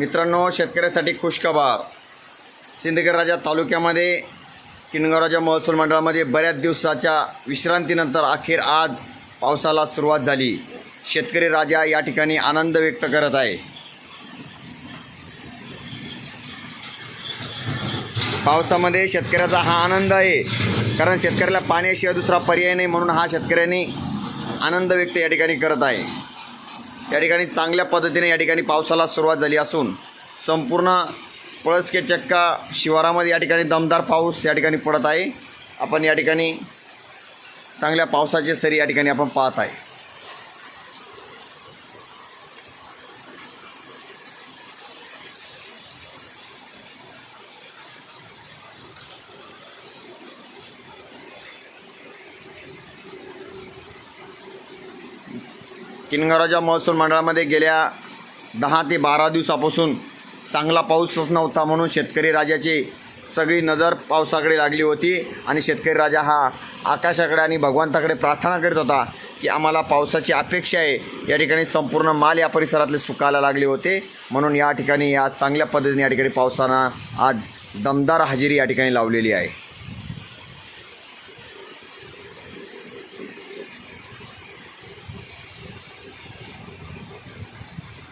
मित्रांनो शेतकऱ्यासाठी खुशखबर सिंदखेड राजा तालुक्यामध्ये किनगावराजा महसूल मंडळामध्ये बऱ्याच दिवसाच्या विश्रांतीनंतर अखेर आज पावसाला सुरुवात झाली. शेतकरी राजा या ठिकाणी आनंद व्यक्त करत आहे. पावसामध्ये शेतकऱ्याचा हा आनंद आहे कारण शेतकऱ्याला पाण्याशिवाय दुसरा पर्याय नाही म्हणून हा शेतकऱ्यांनी आनंद व्यक्त या ठिकाणी करत आहे. या ठिकाणी चांगल्या पद्धतीने या ठिकाणी पावसाला सुरुवात झाली असून संपूर्ण पळसके चक्का शिवारामध्ये या ठिकाणी दमदार पाऊस या ठिकाणी पडत आहे. आपण या ठिकाणी चांगल्या पावसाचे सरी या ठिकाणी आपण पाहत आहे. किनगराच्या महसूल मंडळामध्ये गेल्या दहा ते बारा दिवसापासून चांगला पाऊसच नव्हता म्हणून शेतकरी राजाची सगळी नजर पावसाकडे लागली होती आणि शेतकरी राजा हा आकाशाकडे आणि भगवंताकडे प्रार्थना करीत होता की आम्हाला पावसाची अपेक्षा आहे. या ठिकाणी संपूर्ण माल या परिसरातले सुकायला लागले होते. म्हणून या ठिकाणी आज चांगल्या पद्धतीने या ठिकाणी पावसानं आज दमदार हजेरी या ठिकाणी लावलेली आहे.